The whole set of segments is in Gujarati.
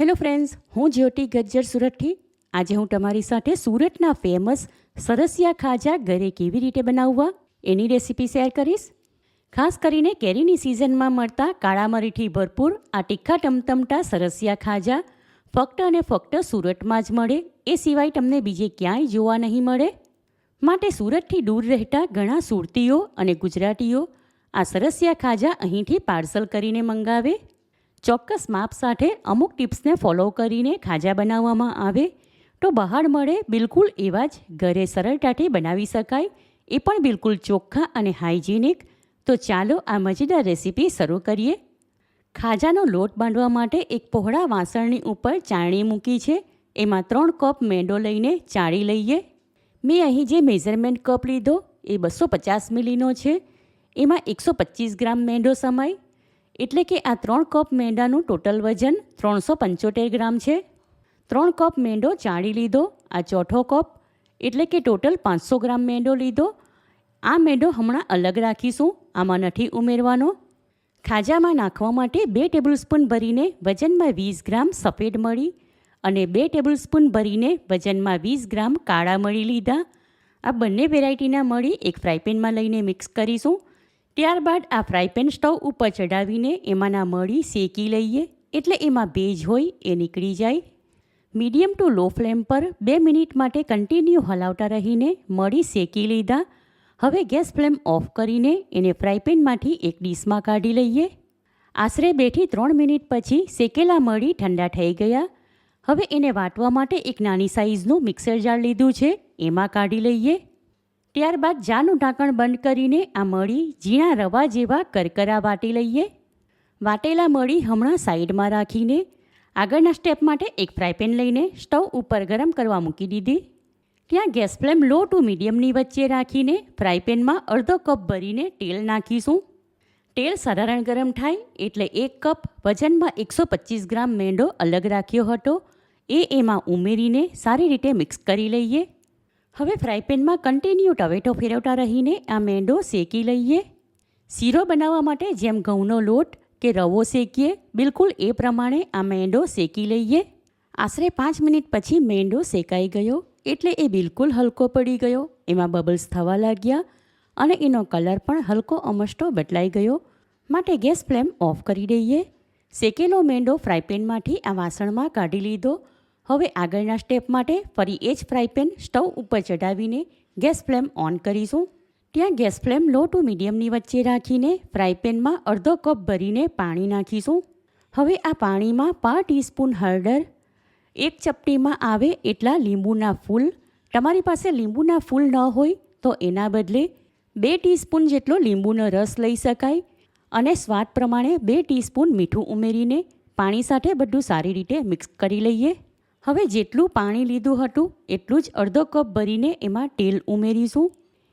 હેલો ફ્રેન્ડ્સ હું જ્યોતિ ગજ્જર સુરતથી. આજે હું તમારી સાથે સુરતના ફેમસ સરસિયા ખાજા ઘરે કેવી રીતે બનાવવા એની રેસીપી શેર કરીશ. ખાસ કરીને કેરીની સિઝનમાં મળતા કાળા મરીથી ભરપૂર આ તીખા ટમટમટા સરસિયા ખાજા ફક્ત અને ફક્ત સુરતમાં જ મળે, એ સિવાય તમને બીજે ક્યાંય જોવા નહીં મળે. માટે સુરતથી દૂર રહેતા ઘણા સુરતીઓ અને ગુજરાતીઓ આ સરસિયા ખાજા અહીંથી પાર્સલ કરીને મંગાવે. ચોક્કસ માપ સાથે અમુક ટિપ્સને ફોલો કરીને ખાજા બનાવવામાં આવે તો બહાર મળે બિલકુલ એવા જ ઘરે સરળતાથી બનાવી શકાય, એ પણ બિલકુલ ચોખ્ખા અને હાઇજેનિક. તો ચાલો આ મજેદાર રેસીપી શરૂ કરીએ. ખાજાનો લોટ બાંધવા માટે એક પહોળા વાસણની ઉપર ચાળણી મૂકી છે. એમાં ત્રણ કપ મેંદો લઈને ચાળી લઈએ. મેં અહીં જે મેઝરમેન્ટ કપ લીધો એ બસો પચાસ મિલીનો છે. એમાં એકસો પચીસ ગ્રામ મેંદો સમાય. એટલે કે આ ત્રણ કપ મેંદાનું ટોટલ વજન ત્રણસો પંચોતેર ગ્રામ છે. ત્રણ કપ મેંદો ચાળી લીધો, આ ચોથો કપ, એટલે કે ટોટલ પાંચસો ગ્રામ મેંદો લીધો. આ મેંદો હમણાં અલગ રાખીશું, આમાં નથી ઉમેરવાનો. ખાજામાં નાખવા માટે બે ટેબલસ્પૂન ભરીને વજનમાં વીસ ગ્રામ સફેદ મળી અને બે ટેબલસ્પૂન ભરીને વજનમાં વીસ ગ્રામ કાળા મળી લીધા. આ બંને વેરાયટીના મળી એક ફ્રાયપેનમાં લઈને મિક્સ કરીશું. ત્યારબાદ આ ફ્રાયપેન સ્ટવ ઉપર ચડાવીને એમાંના મળી શેકી લઈએ એટલે એમાં ભેજ હોય એ નીકળી જાય. મીડિયમ ટુ લો ફ્લેમ પર બે મિનિટ માટે કન્ટિન્યુ હલાવતા રહીને મળી શેકી લીધા. હવે ગેસ ફ્લેમ ઓફ કરીને એને ફ્રાયપેનમાંથી એક ડીશમાં કાઢી લઈએ. આશરે બેથી ત્રણ મિનિટ પછી શેકેલા મળી ઠંડા થઈ ગયા. હવે એને વાટવા માટે એક નાની સાઇઝનું મિક્સર જાર લીધું છે, એમાં કાઢી લઈએ. ત્યારબાદ જાનું ઢાંકણ બંધ કરીને આ મળી ઝીણા રવા જેવા કરકરા વાટી લઈએ. વાટેલા મળી હમણાં સાઈડમાં રાખીને આગળના સ્ટેપ માટે એક ફ્રાયપેન લઈને સ્ટવ ઉપર ગરમ કરવા મૂકી દીધી. ત્યાં ગેસ ફ્લેમ લો ટુ મીડિયમની વચ્ચે રાખીને ફ્રાયપેનમાં અડધો કપ ભરીને તેલ નાખીશું. તેલ સાધારણ ગરમ થાય એટલે એક કપ વજનમાં એકસો પચીસ ગ્રામ મેંડો અલગ રાખ્યો હતો. એ એમાં ઉમેરીને સારી રીતે મિક્સ કરી લઈએ. હવે ફ્રાયપેનમાં કન્ટિન્યુ ટવેટો ફેરવતા રહીને આ મેંદો શેકી લઈએ. શીરો બનાવવા માટે જેમ ઘઉંનો લોટ કે રવો શેકીએ, બિલકુલ એ પ્રમાણે આ મેંદો શેકી લઈએ. આશરે પાંચ મિનિટ પછી મેંદો શેકાઈ ગયો, એટલે એ બિલકુલ હલકો પડી ગયો. એમાં બબલ્સ થવા લાગ્યા અને એનો કલર પણ હલકો અમસ્ટો બદલાઈ ગયો. માટે ગેસ ફ્લેમ ઓફ કરી દઈએ. શેકેલો મેંદો ફ્રાયપેનમાંથી આ વાસણમાં કાઢી લીધો. હવે આગળના સ્ટેપ માટે ફરી એ જ ફ્રાયપેન સ્ટવ ઉપર ચઢાવીને ગેસ ફ્લેમ ઓન કરીશું. ત્યાં ગેસ ફ્લેમ લો ટુ મીડિયમની વચ્ચે રાખીને ફ્રાયપેનમાં અડધો કપ ભરીને પાણી નાખીશું. હવે આ પાણીમાં પાંચ ટીસ્પૂન હળદર, એક ચપટીમાં આવે એટલા લીંબુના ફૂલ. તમારી પાસે લીંબુના ફૂલ ન હોય તો એના બદલે બે ટીસ્પૂન જેટલો લીંબુનો રસ લઈ શકાય અને સ્વાદ પ્રમાણે બે ટીસ્પૂન મીઠું ઉમેરીને પાણી સાથે બધું સારી રીતે મિક્સ કરી લઈએ. હવે જેટલું પાણી લીધું હતું, એટલું જ અડધો કપ ભરીને એમાં તેલ ઉમેરીશું.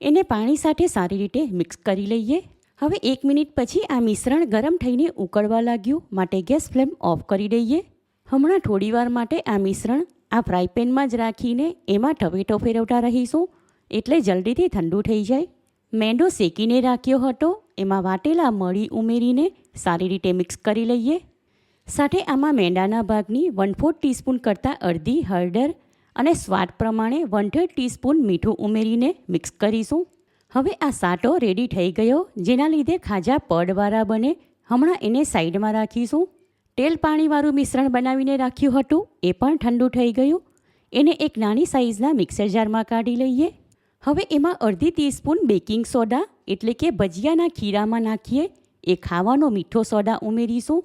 એને પાણી સાથે સારી રીતે મિક્સ કરી લઈએ. હવે એક મિનિટ પછી આ મિશ્રણ ગરમ થઈને ઉકળવા લાગ્યું. માટે ગેસ ફ્લેમ ઓફ કરી દઈએ. હમણાં થોડીવાર માટે આ મિશ્રણ આ ફ્રાયપેનમાં જ રાખીને એમાં ટવેટો ફેરવતા રહીશું. એટલે જલ્દીથી ઠંડુ થઈ જાય. મેંદો શેકીને રાખ્યો હતો. એમાં વાટેલા મળી ઉમેરીને સારી રીતે મિક્સ કરી લઈએ. સાથે આમાં મેંડાના ભાગની વન ફોર્થ ટીસ્પૂન કરતાં અડધી હળદર અને સ્વાદ પ્રમાણે વન થર્ડ ટીસ્પૂન મીઠું ઉમેરીને મિક્સ કરીશું. હવે આ સાટો રેડી થઈ ગયો, જેના લીધે ખાજા પડવાળા બને. હમણાં એને સાઈડમાં રાખીશું. તેલ પાણીવાળું મિશ્રણ બનાવીને રાખ્યું હતું, એ પણ ઠંડુ થઈ ગયું. એને એક નાની સાઇઝના મિક્સર જારમાં કાઢી લઈએ. હવે એમાં અડધી ટીસ્પૂન બેકિંગ સોડા એટલે કે ભજીયાના ખીરામાં નાખીએ. એ ખાવાનો મીઠો સોડા ઉમેરીશું.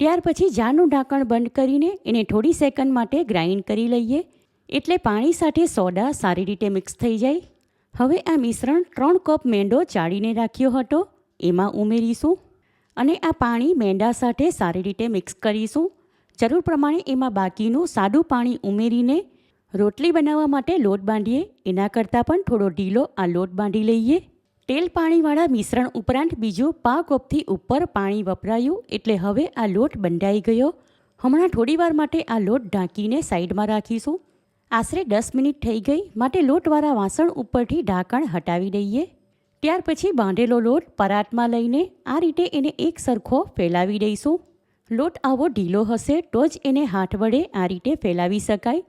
ત્યાર પછી જારનું ઢાંકણ બંધ કરીને એને થોડી સેકન્ડ માટે ગ્રાઇન્ડ કરી લઈએ. એટલે પાણી સાથે સોડા સારી રીતે મિક્સ થઈ જાય. હવે આ મિશ્રણ ત્રણ કપ મેંદો ચાળીને રાખ્યો હતો. એમાં ઉમેરીશું. અને આ પાણી મેંદા સાથે સારી રીતે મિક્સ કરીશું. જરૂર પ્રમાણે એમાં બાકીનું સાદું પાણી ઉમેરીને રોટલી બનાવવા માટે લોટ બાંધીએ. એના કરતાં પણ થોડો ઢીલો આ લોટ બાંધી લઈએ. તેલ પાણીવાળા મિશ્રણ ઉપરાંત બીજું પા કપથી ઉપર પાણી વપરાયું એટલે હવે આ લોટ બંધાઈ ગયો. હમણાં થોડીવાર માટે આ લોટ ઢાંકીને સાઈડમાં રાખીશું. આશરે દસ મિનિટ થઈ ગઈ, માટે લોટવાળા વાસણ ઉપરથી ઢાંકણ હટાવી દઈએ. ત્યાર પછી બાંધેલો લોટ પરાતમાં લઈને આ રીતે એને એક સરખો ફેલાવી દઈશું. લોટ આવો ઢીલો હશે તો જ એને હાથ વડે આ રીતે ફેલાવી શકાય.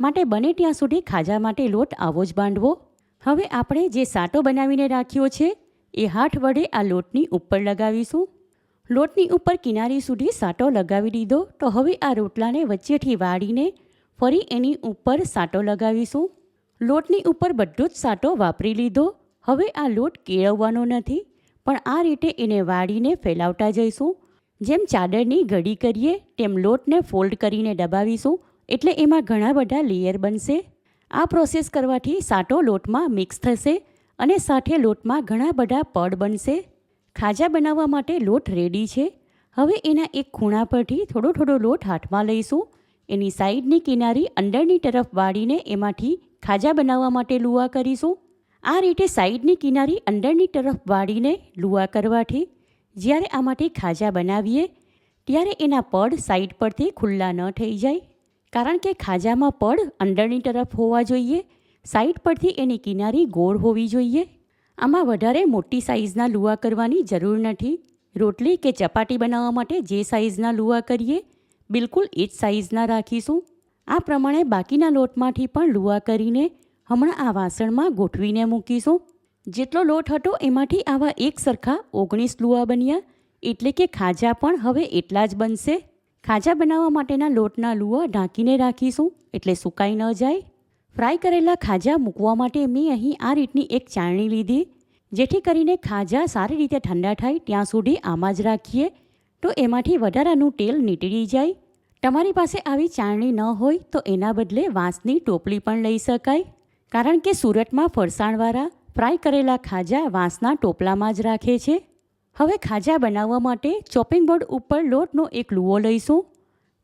માટે બને ત્યાં સુધી ખાજા માટે લોટ આવો જ બાંધવો. હવે આપણે જે સાટો બનાવીને રાખ્યો છે, એ હાથ વડે આ લોટની ઉપર લગાવીશું. લોટની ઉપર કિનારી સુધી સાટો લગાવી દીધો, તો હવે આ રોટલાને વચ્ચેથી વાળીને ફરી એની ઉપર સાટો લગાવીશું. લોટની ઉપર બધો જ સાટો વાપરી લીધો. હવે આ લોટ કેળવવાનો નથી, પણ આ રીતે એને વાળીને ફેલાવતા જઈશું. જેમ ચાદરની ઘડી કરીએ, તેમ લોટને ફોલ્ડ કરીને દબાવીશું, એટલે એમાં ઘણા બધા લેયર બનશે. આ પ્રોસેસ કરવાથી સાટો લોટમાં મિક્સ થશે અને સાથે લોટમાં ઘણા બધા પડ બનશે. ખાજા બનાવવા માટે લોટ રેડી છે. હવે એના એક ખૂણા પરથી થોડો થોડો લોટ હાથમાં લઈશું. એની સાઈડની કિનારી અંદરની તરફ વાળીને એમાંથી ખાજા બનાવવા માટે લુવા કરીશું. આ રીતે સાઈડની કિનારી અંદરની તરફ વાળીને લુવા કરવાથી જ્યારે આમાંથી ખાજા બનાવીએ, ત્યારે એના પડ સાઈડ પરથી ખુલ્લા ન થઈ જાય. કારણ કે ખાજામાં પડ અંદરની તરફ હોવા જોઈએ, સાઈડ પરથી એની કિનારી ગોળ હોવી જોઈએ. આમાં વધારે મોટી સાઇઝના લુવા કરવાની જરૂર નથી. રોટલી કે ચપાટી બનાવવા માટે જે સાઇઝના લુવા કરીએ, બિલકુલ એ જ સાઇઝના રાખીશું. આ પ્રમાણે બાકીના લોટમાંથી પણ લુવા કરીને હમણાં આ વાસણમાં ગોઠવીને મૂકીશું. જેટલો લોટ હતો એમાંથી આવા એક સરખા ઓગણીસ લુવા બન્યા, એટલે કે ખાજા પણ હવે એટલા જ બનશે. ખાજા બનાવવા માટેના લોટના લુવા ઢાંકીને રાખીશું એટલે સુકાઈ ન જાય. ફ્રાય કરેલા ખાજા મૂકવા માટે મેં અહીં આ રીતની એક ચાળણી લીધી. જેથી કરીને ખાજા સારી રીતે ઠંડા થાય ત્યાં સુધી આમાં જ રાખીએ. તો એમાંથી વધારાનું તેલ નીકળી જાય. તમારી પાસે આવી ચાળણી ન હોય તો એના બદલે વાંસની ટોપલી પણ લઈ શકાય. કારણ કે સુરતમાં ફરસાણવાળા ફ્રાય કરેલા ખાજા વાંસના ટોપલામાં જ રાખે છે. હવે ખાજા બનાવવા માટે ચોપિંગ બોર્ડ ઉપર લોટનો એક લુવો લઈશું.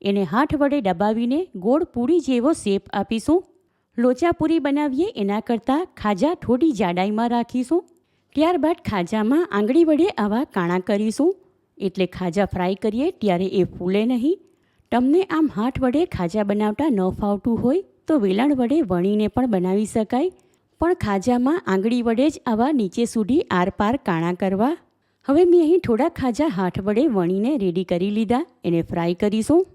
એને હાથ વડે દબાવીને ગોળ પૂરી જેવો શેપ આપીશું. લોચા પૂરી બનાવીએ એના કરતાં ખાજા થોડી જાડાઈમાં રાખીશું. ત્યારબાદ ખાજામાં આંગળી વડે આવા કાણા કરીશું. એટલે ખાજા ફ્રાય કરીએ ત્યારે એ ફૂલે નહીં. તમને આમ હાથ વડે ખાજા બનાવતા ન ફાવતું હોય તો વેલણ વડે વણીને પણ બનાવી શકાય. પણ ખાજામાં આંગળી વડે જ આવા નીચે સુધી આરપાર કાણા કરવા. હવે મેં અહીં થોડા ખાજા હાથ વડે વણીને રેડી કરી લીધા. એને ફ્રાય કરીશું.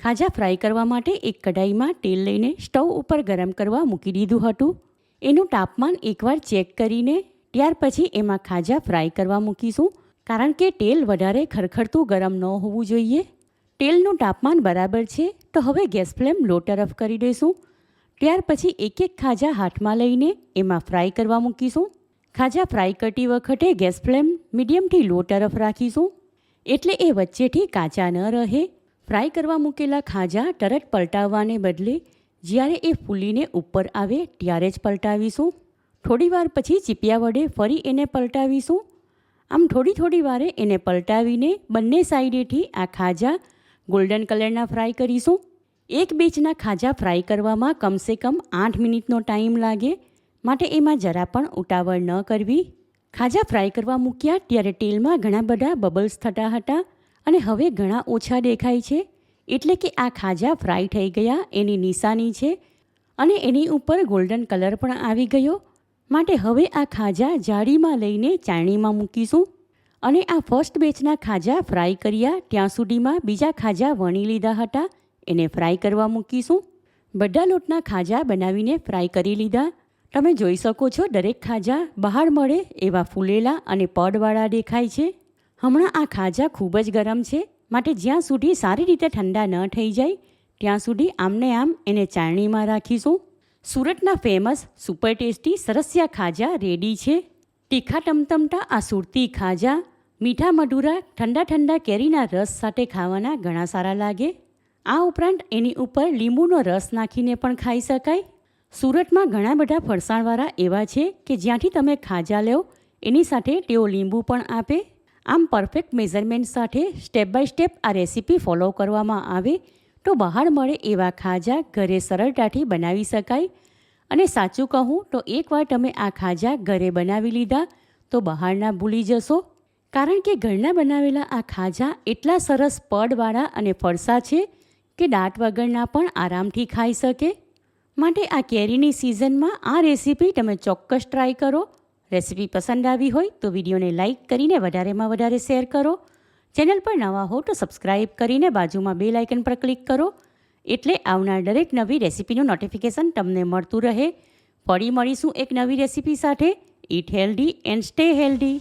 ખાજા ફ્રાય કરવા માટે એક કઢાઈમાં તેલ લઈને સ્ટવ ઉપર ગરમ કરવા મૂકી દીધું હતું. એનું તાપમાન એકવાર ચેક કરીને ત્યાર પછી એમાં ખાજા ફ્રાય કરવા મૂકીશું. કારણ કે તેલ વધારે ખરખરતું ગરમ ન હોવું જોઈએ. તેલનું તાપમાન બરાબર છે, તો હવે ગેસ ફ્લેમ લો તરફ કરી દઈશું. ત્યાર પછી એક એક ખાજા હાથમાં લઈને એમાં ફ્રાય કરવા મૂકીશું. ખાજા ફ્રાય કરતી વખતે ગેસ ફ્લેમ મીડિયમથી લો તરફ રાખીશું. એટલે એ વચ્ચેથી કાચા ન રહે. ફ્રાય કરવા મૂકેલા ખાજા તરત પલટાવવાને બદલે જ્યારે એ ફૂલીને ઉપર આવે ત્યારે જ પલટાવીશું. થોડીવાર પછી ચીપિયા વડે ફરી એને પલટાવીશું. આમ થોડી થોડી વારે એને પલટાવીને બંને સાઈડેથી આ ખાજા ગોલ્ડન કલરના ફ્રાય કરીશું. એક બેચના ખાજા ફ્રાય કરવામાં કમસે કમ આઠ મિનિટનો ટાઈમ લાગે. માટે એમાં જરા પણ ઉતાવળ ન કરવી. ખાજા ફ્રાય કરવા મૂક્યા ત્યારે તેલમાં ઘણા બધા બબલ્સ થતા હતા અને હવે ઘણા ઓછા દેખાય છે. એટલે કે આ ખાજા ફ્રાય થઈ ગયા, એની નિશાની છે અને એની ઉપર ગોલ્ડન કલર પણ આવી ગયો. માટે હવે આ ખાજા જાળીમાં લઈને ચાણીમાં મૂકીશું. અને આ ફર્સ્ટ બેચના ખાજા ફ્રાય કર્યા, ત્યાં સુધીમાં બીજા ખાજા વણી લીધા હતા. એને ફ્રાય કરવા મૂકીશું. બધા લોટના ખાજા બનાવીને ફ્રાય કરી લીધા. તમે જોઈ શકો છો દરેક ખાજા બહાર મળે એવા ફૂલેલા અને પડવાળા દેખાય છે. હમણાં આ ખાજા ખૂબ જ ગરમ છે. માટે જ્યાં સુધી સારી રીતે ઠંડા ન થઈ જાય, ત્યાં સુધી આમને આમ એને ચાળણીમાં રાખીશું. સુરતના ફેમસ સુપર ટેસ્ટી સરસિયા ખાજા રેડી છે. તીખા ટમટમટા આ સુરતી ખાજા, મીઠા મધુરા, ઠંડા ઠંડા કેરીના રસ સાથે ખાવાના ઘણા સારા લાગે. આ ઉપરાંત એની ઉપર લીંબુનો રસ નાખીને પણ ખાઈ શકાય. સુરતમાં ઘણા બધા ફરસાણવાળા એવા છે કે જ્યાંથી તમે ખાજા લો, એની સાથે તેઓ લીંબુ પણ આપે. આમ પરફેક્ટ મેઝરમેન્ટ સાથે સ્ટેપ બાય સ્ટેપ આ રેસીપી ફોલો કરવામાં આવે તો બહાર મળે એવા ખાજા ઘરે સરળતાથી બનાવી શકાય. અને સાચું કહું તો એકવાર તમે આ ખાજા ઘરે બનાવી લીધા તો બહારના ભૂલી જશો. કારણ કે ઘરના બનાવેલા આ ખાજા એટલા સરસ પડવાળા અને ફરસા છે કે દાંત વગરના પણ આરામથી ખાઈ શકે. માટે આ કેરીની સિઝનમાં આ રેસીપી તમે ચોક્કસ ટ્રાય કરો. રેસીપી પસંદ આવી હોય તો વિડીયોને લાઇક કરીને વધારેમાં વધારે શેર કરો. ચેનલ પર નવા હો તો સબસ્ક્રાઇબ કરીને બાજુમાં બે લાઇકન પર ક્લિક કરો. એટલે આવનાર દરેક નવી રેસીપીનું નોટિફિકેશન તમને મળતું રહે. ફરી મળીશું એક નવી રેસીપી સાથે. Eat healthy and stay healthy